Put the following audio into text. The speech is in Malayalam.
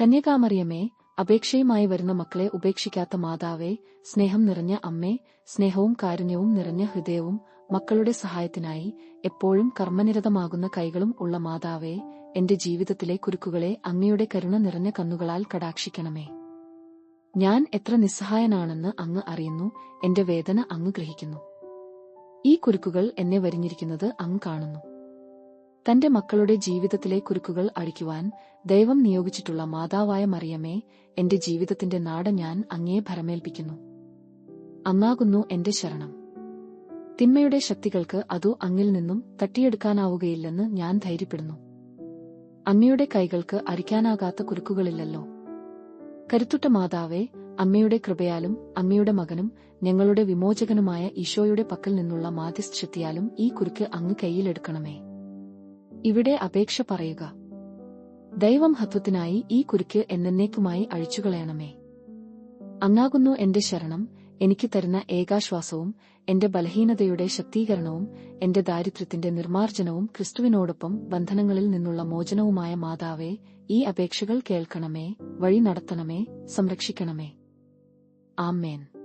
കന്യകാമറിയമേ അപേക്ഷയുമായി വരുന്ന മക്കളെ ഉപേക്ഷിക്കാത്ത മാതാവേ സ്നേഹം നിറഞ്ഞ അമ്മേ സ്നേഹവും കാരുണ്യവും നിറഞ്ഞ ഹൃദയവും മക്കളുടെ സഹായത്തിനായി എപ്പോഴും കർമ്മനിരതമാകുന്ന കൈകളും ഉള്ള മാതാവേ എന്റെ ജീവിതത്തിലെ കുരുക്കുകളെ അങ്ങയുടെ കരുണ നിറഞ്ഞ കണ്ണുകളാൽ കടാക്ഷിക്കണമേ. ഞാൻ എത്ര നിസ്സഹായനാണെന്ന് അങ്ങ് അറിയുന്നു എന്റെ വേദന അങ്ങ് ഗ്രഹിക്കുന്നു. ഈ കുരുക്കുകൾ എന്നെ വരിഞ്ഞിരിക്കുന്നത് അങ്ങ് കാണുന്നു. തന്റെ മക്കളുടെ ജീവിതത്തിലെ കുരുക്കുകൾ അഴിക്കുവാൻ ദൈവം നിയോഗിച്ചിട്ടുള്ള മാതാവായ മറിയമേ എന്റെ ജീവിതത്തിന്റെ നാട് ഞാൻ അങ്ങേ ഭരമേൽപ്പിക്കുന്നു. അന്നാകുന്നു എന്റെ ശരണം. തിന്മയുടെ ശക്തികൾക്ക് അതു അങ്ങിൽ നിന്നും തട്ടിയെടുക്കാനാവുകയില്ലെന്ന് ഞാൻ ധൈര്യപ്പെടുന്നു. അമ്മയുടെ കൈകൾക്ക് അരിക്കാനാകാത്ത കുരുക്കുകളില്ലല്ലോ. കരുത്തുറ്റ മാതാവേ അമ്മയുടെ കൃപയാലും അമ്മയുടെ മകനും ഞങ്ങളുടെ വിമോചകനുമായ ഈശോയുടെ പക്കൽ നിന്നുള്ള മാധ്യസ്ഥിയാലും ഈ കുരുക്ക് അങ്ങ് കൈയിലെടുക്കണമേ ഇവിടെ അപേക്ഷ പറയുക. ദൈവം ദൈവമഹത്വത്തിനായി ഈ കുരുക്ക് എന്നേക്കുമായി അഴിച്ചുകളയണമേ. അങ്ങാകുന്നു എന്റെ ശരണം എനിക്ക് തരുന്ന ഏകാശ്വാസവും എന്റെ ബലഹീനതയുടെ ശക്തീകരണവും എന്റെ ദാരിദ്ര്യത്തിന്റെ നിർമ്മാർജനവും ക്രിസ്തുവിനോടൊപ്പം ബന്ധനങ്ങളിൽ നിന്നുള്ള മോചനവുമായ മാതാവേ ഈ അപേക്ഷകൾ കേൾക്കണമേ വഴി നടത്തണമേ സംരക്ഷിക്കണമേ. ആമേൻ.